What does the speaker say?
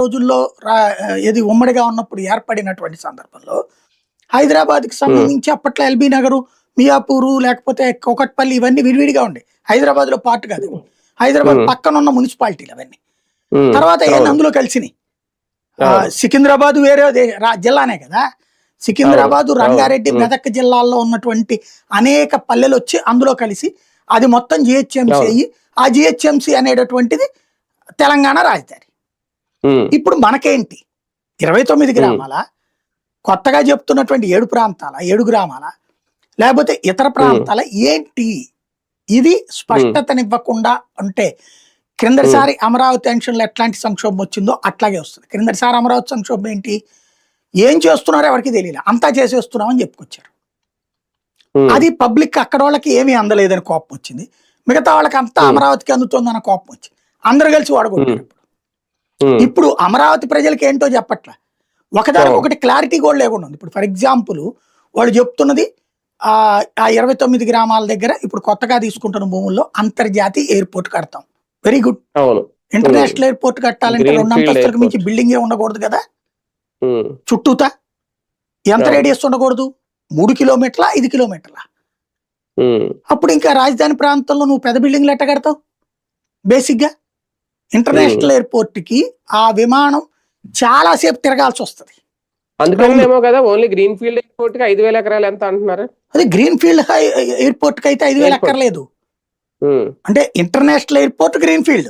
రోజుల్లో రా- ఏది ఉమ్మడిగా ఉన్నప్పుడు ఏర్పడినటువంటి సందర్భంలో హైదరాబాద్కి సంబంధించి అప్పట్లో ఎల్బీ నగరు మియాపూరు లేకపోతే కోకట్పల్లి ఇవన్నీ విడివిడిగా ఉండే హైదరాబాద్లో పార్ట్ కాదు. హైదరాబాద్. పక్కన ఉన్న మున్సిపాలిటీలు అవన్నీ తర్వాత అవును. అందులో కలిసినాయి. సికింద్రాబాద్ వేరే జిల్లానే కదా సికింద్రాబాద్ రంగారెడ్డి. మెదక్ జిల్లాల్లో ఉన్నటువంటి అనేక పల్లెలు వచ్చి అందులో కలిసి అది మొత్తం జిహెచ్ఎంసీ. అయ్యి ఆ జిహెచ్ఎంసీ అనేటటువంటిది తెలంగాణ రాజధాని ఇప్పుడు మనకేంటి? ఇరవై తొమ్మిది గ్రామాల? కొత్తగా చెప్తున్నటువంటి ఏడు ప్రాంతాల? ఏడు గ్రామాల? లేకపోతే ఇతర ప్రాంతాల? ఏంటి? ఇది స్పష్టతనివ్వకుండా అంటే క్రిందటిసారి అమరావతి టెన్షన్లో ఎట్లాంటి సంక్షోభం వచ్చిందో అట్లాగే వస్తుంది. క్రిందటిసారి అమరావతి సంక్షోభం ఏంటి? ఏం చేస్తున్నారో ఎవరికి తెలియదు అంతా చేసేస్తున్నామని చెప్పుకొచ్చారు. అది పబ్లిక్ అక్కడ వాళ్ళకి ఏమీ అందలేదని కోపం వచ్చింది. మిగతా వాళ్ళకి అంతా. అమరావతికి అందుతుందన్న కోపం వచ్చింది. అందరు కలిసి వాడగొట్టారు ఉమ్, ఇప్పుడు అమరావతి ప్రజలకి ఏంటో చెప్పట్ల. ఒకదానికి అవును. ఒకటి క్లారిటీ కూడా లేకుండా ఉంది. ఇప్పుడు ఫర్ ఎగ్జాంపుల్ వాళ్ళు చెప్తున్నది ఆ ఇరవై తొమ్మిది గ్రామాల దగ్గర ఇప్పుడు కొత్తగా తీసుకుంటున్న భూముల్లో అంతర్జాతీయ ఎయిర్పోర్ట్ కడతాం. వెరీ గుడ్ ఇంటర్నేషనల్ ఎయిర్పోర్ట్ కట్టాలంటే రెండు మించి. బిల్డింగే ఉండకూడదు కదా? ఉమ్, చుట్టూతా? ఎంత. రేడియస్ ఉండకూడదు? మూడు కిలోమీటర్ల? ఐదు కిలోమీటర్ల? అప్పుడు ఇంకా రాజధాని ప్రాంతంలో నువ్వు పెద్ద బిల్డింగ్లు ఎట్ట కడతావు? బేసిక్గా? ఇంటర్నేషనల్ ఎయిర్పోర్ట్కి ఆ విమానం చాలా సేపు తిరగాల్సి వస్తుంది. అందుకని ఏమో కదా ఓన్లీ గ్రీన్ ఫీల్డ్ ఎయిర్పోర్ట్కి ఐదు వేల ఎకరాలు ఎంత అంటున్నారు? అది గ్రీన్ ఫీల్డ్ ఎయిర్పోర్ట్కి అయితే ఐదు వేలు ఉమ్, అంటే ఇంటర్నేషనల్ ఎయిర్పోర్ట్ గ్రీన్ ఫీల్డ్